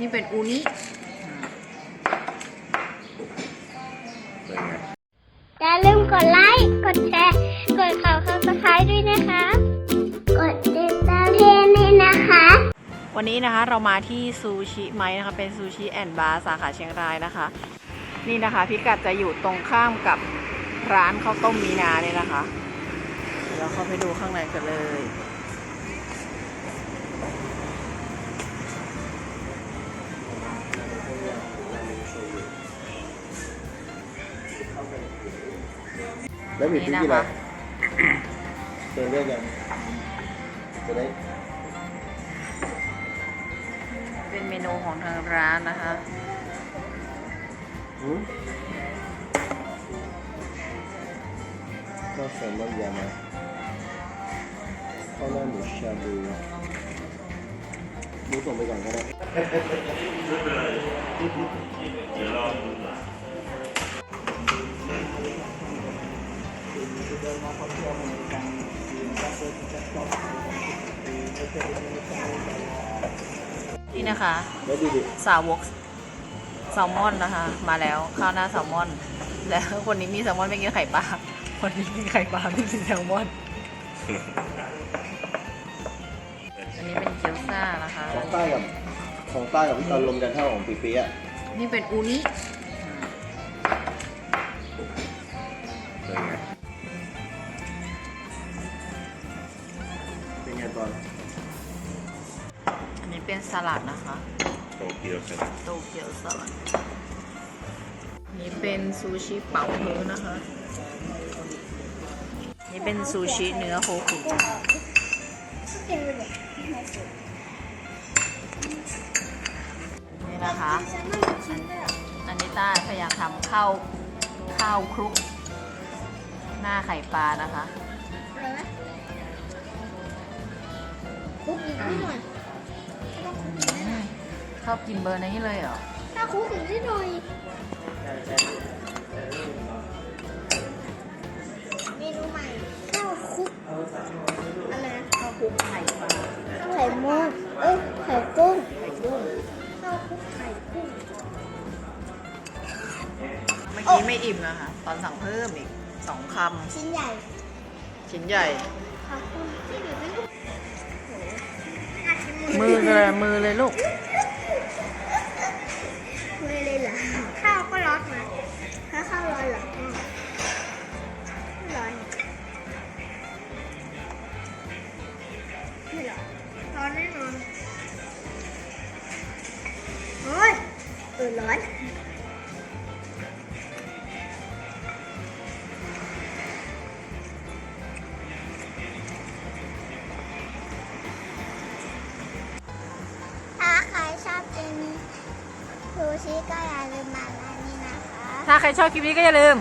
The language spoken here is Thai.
นี่เป็นอูนิเป็นไงอย่าลืมกดไลค์ กดแชร์ กดข่าวข่าวสไครด้วยนะคะ กดติดตามเพจด้วยนะคะ วันนี้นะคะเรามาที่ซูชิไมนะคะ เป็นซูชิแอนด์บาร์สาขาเชียงรายนะคะ นี่นะคะพิกัดจะอยู่ตรงข้ามกับร้านข้าวต้มมีนาเนี่ยนะคะ เดี๋ยวเราเข้าไปดูข้างในกันเลย แล้วมีนี่พริกนะกี่อะไรคะเติมเลือกยังจะได้เป็นเมนูของทางร้านนะคะหืมข้าวแซลมอนยามาข้าวหน้าหมูชาบูหมูส่งไปก่อนก็ได้ นี่นะคะ แล้วดูดิสาวกแซลมอนนะคะ มาแล้วข้าวหน้าแซลมอน แล้วคนนี้มีแซลมอนไม่กินไข่ปลาคนนี้กินไข่ปลาไม่กินแซลมอนอันนี้เป็นเกี๊ยวซ่านะคะ ของใต้กับของใต้กับพี่ตอนรวมกันเท่าของปีปีอะนี่เป็นอูนิเป็น เป็นสลัดนะคะโตเกียวสลัดโตเกียวสลัดอันนี่เป็นซูชิเป๋าฮื้อนะคะ นี่เป็นซูชิเนื้อโคขุนนี่นะคะ อันนี้ต้าพยายามทำข้าวข้าวคลุก หน้าไข่ปลานะคะคุกอีกนิดหน่อย ชอบกินเบอร์นี้เลยเหรอถ้าคุกอีกนิดหน่อยเมนูใหม่ข้าวคุกอะไรนะข้าวคลุกไข่ปลาข้าวไข่มดเอ้ยไข่กุ้งไข่กุ้งข้าวคุกไข่กุ้งเมื่อกี้ไม่อิ่มนะคะตอนสั่งเพิ่มอีกสองคชิ้นใหญ่ำชิ้นใหญ่ขอบคุณที่ดูไม่รู้โหน่าชิมมือเลยมือเลยลูก เออร้อนถ้าใครชอบกินซูชิก็อย่าลืมมาร้านนี้นะคะ ถ้าใครชอบคลิปนี้ก็อย่าลืม